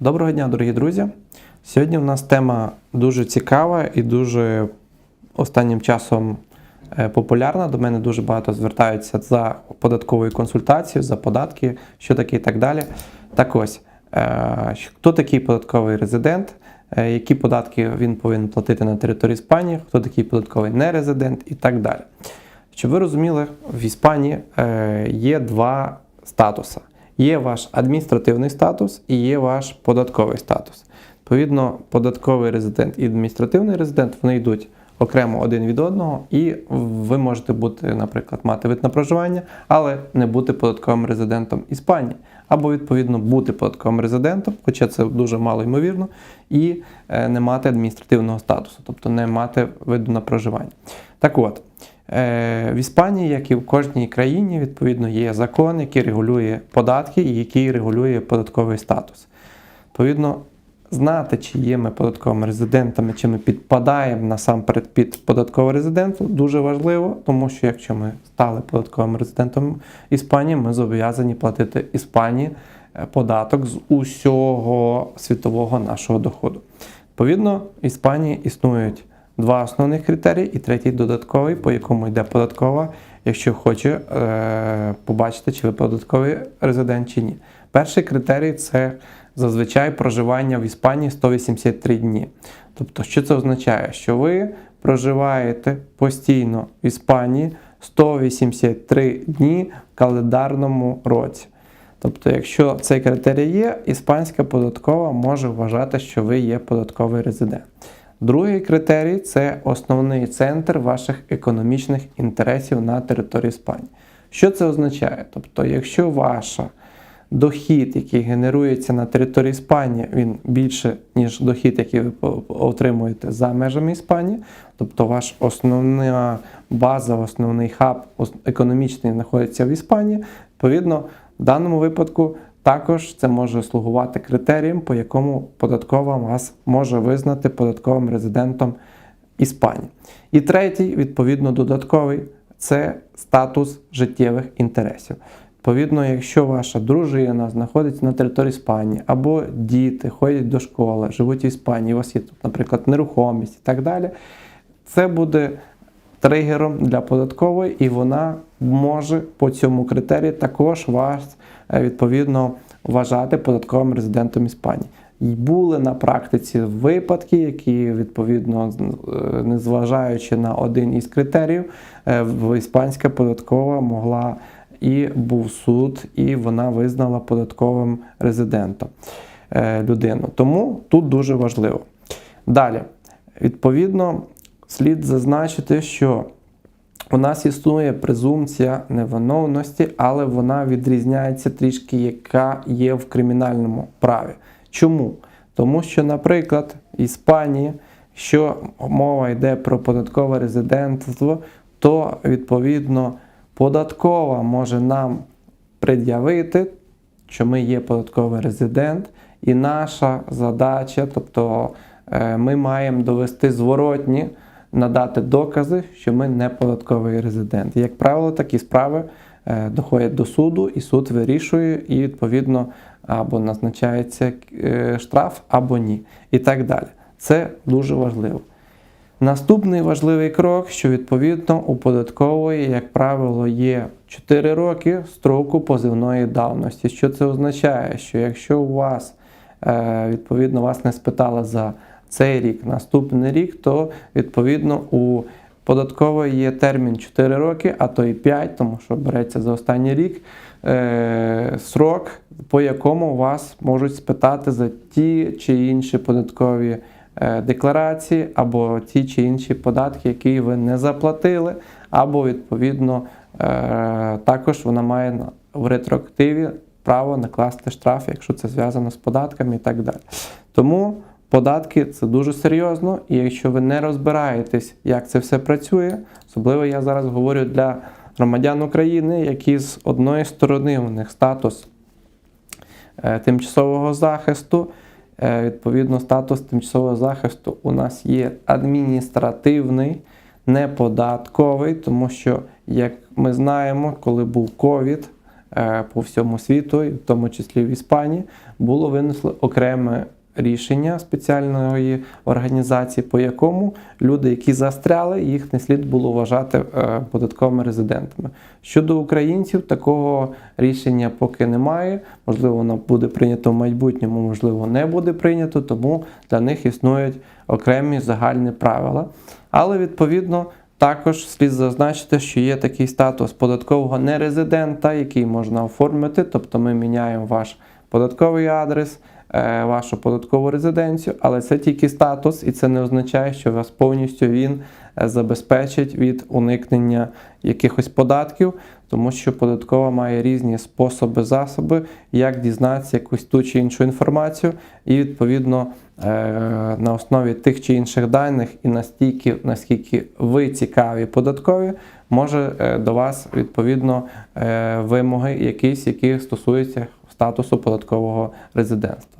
Доброго дня, дорогі друзі. Сьогодні у нас тема дуже цікава і дуже останнім часом е, популярна. До мене дуже багато звертаються за податковою консультацією, за податки, що таке і так далі. Так ось, е, хто такий податковий резидент, е, які податки він повинен платити на території Іспанії, хто такий податковий нерезидент і так далі. Щоб ви розуміли, в Іспанії є два статуси. Є ваш адміністративний статус і є ваш податковий статус. Відповідно, податковий резидент і адміністративний резидент вони йдуть окремо один від одного, і ви можете бути, наприклад, мати вид на проживання, але не бути податковим резидентом Іспанії. Або, відповідно, бути податковим резидентом, хоча це дуже мало ймовірно, і е, не мати адміністративного статусу, тобто не мати виду на проживання. Так от, Е, В Іспанії, як і в кожній країні, відповідно, є закон, який регулює податки і який регулює податковий статус. Відповідно, знати, чи є ми податковими резидентами, чи ми підпадаємо насамперед під податкового резиденту, дуже важливо, тому що якщо ми стали податковим резидентом Іспанії, ми зобов'язані платити Іспанії е, податок з усього світового нашого доходу. Відповідно, в Іспанії існують два основних критерії і третій додатковий, по якому йде податкова, якщо хоче е, побачити, чи ви податковий резидент чи ні. Перший критерій це зазвичай проживання в Іспанії 183 дні. Тобто, що це означає? Що ви проживаєте постійно в Іспанії 183 дні в календарному році. Тобто, якщо цей критерій є, іспанська податкова може вважати, що ви є податковий резидент. Другий критерій це основний центр ваших економічних інтересів на території Іспанії. Що це означає? Тобто, якщо ваш дохід, який генерується на території Іспанії, він більше, ніж дохід, який ви отримуєте за межами Іспанії, тобто ваш основна база, основний хаб економічний знаходиться в Іспанії, відповідно, в даному випадку також це може слугувати критерієм, по якому податкова вас може визнати податковим резидентом Іспанії. І третій, відповідно, додатковий це статус життєвих інтересів. Відповідно, якщо ваша дружина знаходиться на території Іспанії, або діти ходять до школи, живуть в Іспанії, у вас є тут, наприклад, нерухомість і так далі, це буде тригером для податкової, і вона може по цьому критерії також вас відповідно вважати податковим резидентом Іспанії. І були на практиці випадки, які відповідно, е, незважаючи на один із критеріїв, е, іспанська податкова могла і був суд, і вона визнала податковим резидентом людину. Тому тут дуже важливо. Далі, відповідно, слід зазначити, що у нас існує презумпція невиновності, але вона відрізняється трішки, яка є в кримінальному праві. Чому? Тому що, наприклад, в Іспанії, що мова йде про податкове резидентство, то відповідно податкова може нам пред'явити, що ми є податковий резидент, і наша задача, тобто е, ми маємо довести зворотні надати докази, що ми не податковий резидент. Як правило, такі справи е, доходять до суду, і суд вирішує, і відповідно або назначається е, штраф, або ні. І так далі. Це дуже важливо. Наступний важливий крок, що відповідно у податкової, як правило, є 4 роки строку позивної давності. Що це означає? Що якщо у вас е, відповідно вас не спитали за цей рік, наступний рік, то відповідно у податкової є термін 4 роки, а то і 5, тому що береться за останній рік е, срок, по якому вас можуть спитати за ті чи інші податкові е, декларації, або ті чи інші податки, які ви не заплатили, або відповідно е, також вона має в ретроактиві право накласти штраф, якщо це зв'язано з податками і так далі. Тому Податки це дуже серйозно, і якщо ви не розбираєтесь, як це все працює, особливо я зараз говорю для громадян України, які з одної сторони у них статус е, тимчасового захисту. Е, відповідно, статус тимчасового захисту у нас є адміністративний, не податковий, тому що, як ми знаємо, коли був ковід, е, по всьому світу, в тому числі в Іспанії, було винесло окреме рішення спеціальної організації, по якому люди, які застряли, їх не слід було вважати е, податковими резидентами. Щодо українців, такого рішення поки немає. Можливо, воно буде прийнято в майбутньому, можливо, не буде прийнято, тому для них існують окремі загальні правила. Але відповідно. Також слід зазначити, що є такий статус податкового нерезидента, який можна оформити, тобто ми міняємо ваш податковий адрес, вашу податкову резиденцію, але це тільки статус, і це не означає, що вас повністю він е, забезпечить від уникнення якихось податків, тому що податкова має різні способи, засоби, як дізнатися якусь ту чи іншу інформацію, і відповідно е, на основі тих чи інших даних, і настільки, наскільки ви цікаві податкові, може е, до вас відповідно е, вимоги якісь, які стосуються статусу податкового резидентства.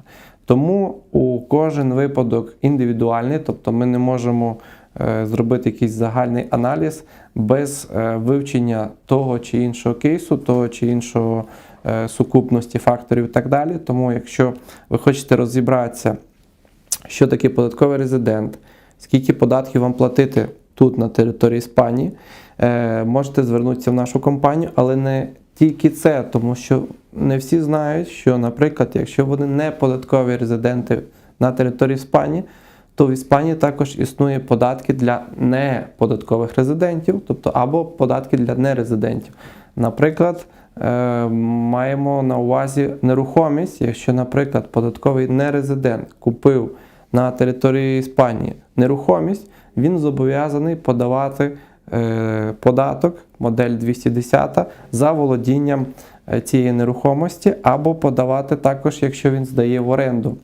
Тому у кожен випадок індивідуальний, тобто ми не можемо е, зробити якийсь загальний аналіз без е, вивчення того чи іншого кейсу, того чи іншого е, сукупності факторів і так далі. Тому, якщо ви хочете розібратися, що таке податковий резидент, скільки податків вам платити тут на території Іспанії, можете звернутися в нашу компанію, але не тільки це, тому що не всі знають, що, наприклад, якщо вони не податкові резиденти на території Іспанії, то в Іспанії також існує податки для неподаткових резидентів, тобто або податки для нерезидентів. Наприклад, е, маємо на увазі нерухомість, якщо, наприклад, податковий нерезидент купив на території Іспанії нерухомість, він зобов'язаний подавати податок, модель 210 за володінням е, цієї нерухомості, або подавати також, якщо він здає в оренду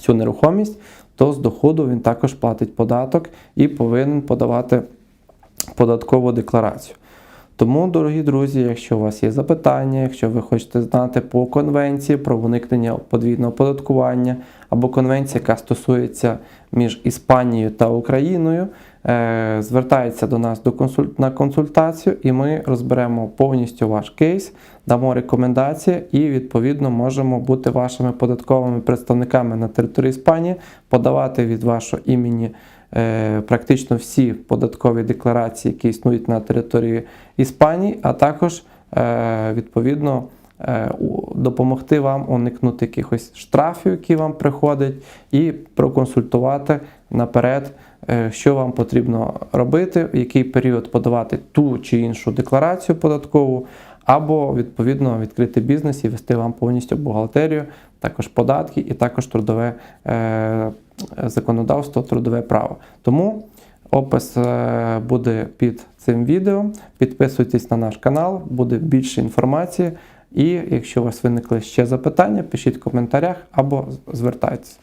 цю нерухомість, то з доходу він також платить податок і повинен подавати податкову декларацію. Тому, дорогі друзі, якщо у вас є запитання, якщо ви хочете знати по конвенції про уникнення подвійного оподаткування, або конвенція, яка стосується між Іспанією та Україною, е, звертайтеся до нас на консультацію, і ми розберемо повністю ваш кейс, дамо рекомендації і відповідно можемо бути вашими податковими представниками на території Іспанії, подавати від вашого імені практично всі податкові декларації, які існують на території Іспанії, а також е, відповідно е, допомогти вам уникнути якихось штрафів, які вам приходять, і проконсультувати наперед, е, що вам потрібно робити, в який період подавати ту чи іншу декларацію податкову, або відповідно відкрити бізнес і вести вам повністю бухгалтерію, також податки і також трудове е, законодавство, трудове право. Тому опис е, буде під цим відео. Підписуйтесь на наш канал, буде більше інформації. І якщо у вас виникли ще запитання, пишіть в коментарях або звертайтеся.